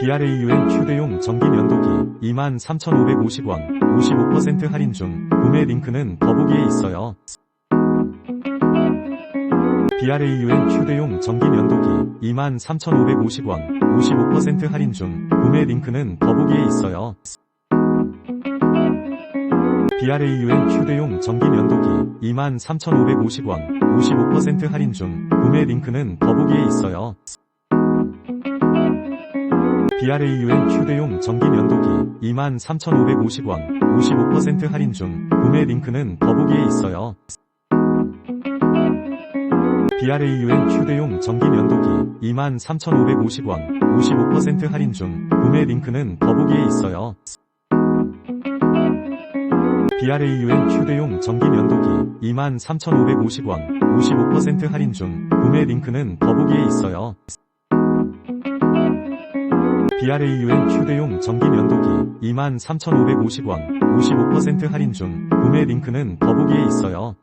BRAUN 휴대용 전기 면도기 23,550원 55% 할인 중 구매 링크는 더보기에 있어요. BRAUN 휴대용 전기 면도기 23,550원 55% 할인 중 구매 링크는 더보기에 있어요. BRAUN 휴대용 전기 면도기 23,550원 55% 할인 중 구매 링크는 더보기에 있어요. BRAUN 휴대용 전기 면도기 23,550원 55% 할인 중 구매 링크는 더보기에 있어요. BRAUN 휴대용 전기 면도기 23,550원 55% 할인 중 구매 링크는 더보기에 있어요. BRAUN 휴대용 전기 면도기 23,550원 55% 할인 중 구매 링크는 더보기에 있어요. BRAUN 휴대용 전기 면도기 23,550원 55% 할인 중 구매 링크는 더보기에 있어요.